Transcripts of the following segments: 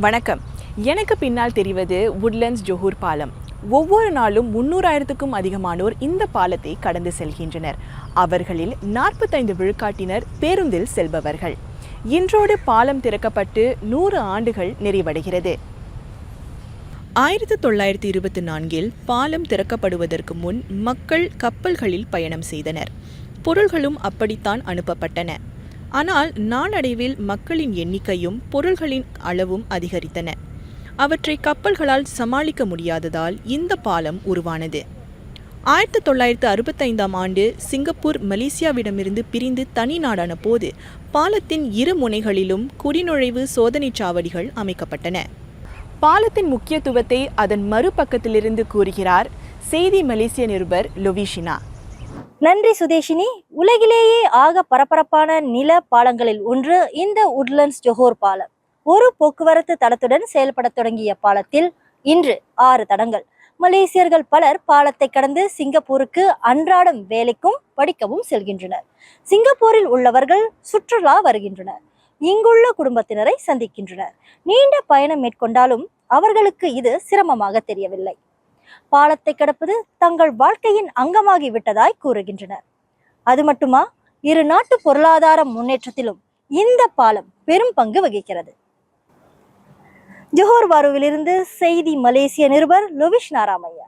வணக்கம். எனக்கு பின்னால் தெரிவது woodlands ஜொஹூர் பாலம் ஒவ்வொரு நாளும் முன்னூறாயிரத்துக்கும் அதிகமானோர் இந்த பாலத்தை கடந்து செல்கின்றனர். அவர்களில் நாற்பத்தைந்து விழுக்காட்டினர் பேருந்தில் செல்பவர்கள். இன்றோடு பாலம் திறக்கப்பட்டு நூறு ஆண்டுகள் நிறைவடைகிறது. ஆயிரத்தி தொள்ளாயிரத்தி இருபத்தி நான்கில் பாலம் திறக்கப்படுவதற்கு முன் மக்கள் கப்பல்களில் பயணம் செய்தனர். பொருள்களும் அப்படித்தான் அனுப்பப்பட்டன. ஆனால் நாளடைவில் மக்களின் எண்ணிக்கையும் பொருள்களின் அளவும் அதிகரித்தன. அவற்றை கப்பல்களால் சமாளிக்க முடியாததால் இந்த பாலம் உருவானது. ஆயிரத்தி தொள்ளாயிரத்து அறுபத்தைந்தாம் ஆண்டு சிங்கப்பூர் மலேசியாவிடமிருந்து பிரிந்து தனி நாடான போது பாலத்தின் இரு முனைகளிலும் குடிநுழைவு சோதனைச் சாவடிகள் அமைக்கப்பட்டன. பாலத்தின் முக்கியத்துவத்தை அதன் மறுபக்கத்திலிருந்து கூறுகிறார் செய்தி மலேசிய நிருபர் லொவிஷினா. நன்றி சுதேஷினி. உலகிலேயே ஆக பரபரப்பான நில பாலங்களில் ஒன்று இந்த உட்லண்ட்ஸ் ஜொஹோர் பாலம். ஒரு போக்குவரத்து தடத்துடன் செயல்படத் தொடங்கிய பாலத்தில் இன்று ஆறு தடங்கள். மலேசியர்கள் பலர் பாலத்தை கடந்து சிங்கப்பூருக்கு அன்றாடம் வேலைக்கும் படிக்கவும் செல்கின்றனர். சிங்கப்பூரில் உள்ளவர்கள் சுற்றுலா வருகின்றனர். இங்குள்ள குடும்பத்தினரை சந்திக்கின்றனர். நீண்ட பயணம் மேற்கொண்டாலும் அவர்களுக்கு இது சிரமமாக தெரியவில்லை. பாலத்தை கடப்பது தங்கள் வாழ்க்கையின் அங்கமாகி விட்டதாய் கூறுகின்றனர். அது மட்டுமா? இரு நாட்டு பொருளாதார முன்னேற்றத்திலும் இந்த பாலம் பெரும் பங்கு வகிக்கிறது. ஜோஹர் வாருவிலிருந்து செய்தி மலேசிய நிருபர் லொவிஷ் நாராமையா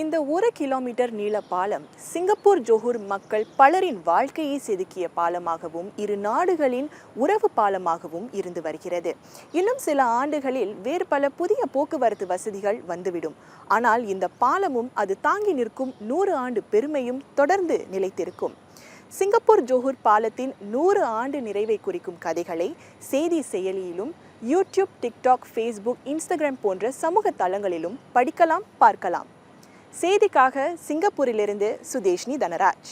இந்த ஒரு கிலோமீட்டர் நீள பாலம் சிங்கப்பூர் ஜோஹூர் மக்கள் பலரின் வாழ்க்கையை செதுக்கிய பாலமாகவும் இரு நாடுகளின் உறவு பாலமாகவும் இருந்து வருகிறது. இன்னும் சில ஆண்டுகளில் வேறு பல புதிய போக்குவரத்து வசதிகள் வந்துவிடும். ஆனால் இந்த பாலமும் அது தாங்கி நிற்கும் நூறு ஆண்டு பெருமையும் தொடர்ந்து நிலைத்திருக்கும். சிங்கப்பூர் ஜோஹூர் பாலத்தின் நூறு ஆண்டு நிறைவை குறிக்கும் கதைகளை செய்தி செயலியிலும் யூடியூப் டிக்டாக் ஃபேஸ்புக் இன்ஸ்டாகிராம் போன்ற சமூக தளங்களிலும் படிக்கலாம் பார்க்கலாம். செய்திக்காக சிங்கப்பூரிலிருந்து சுதேஷ்னி தனராஜ்.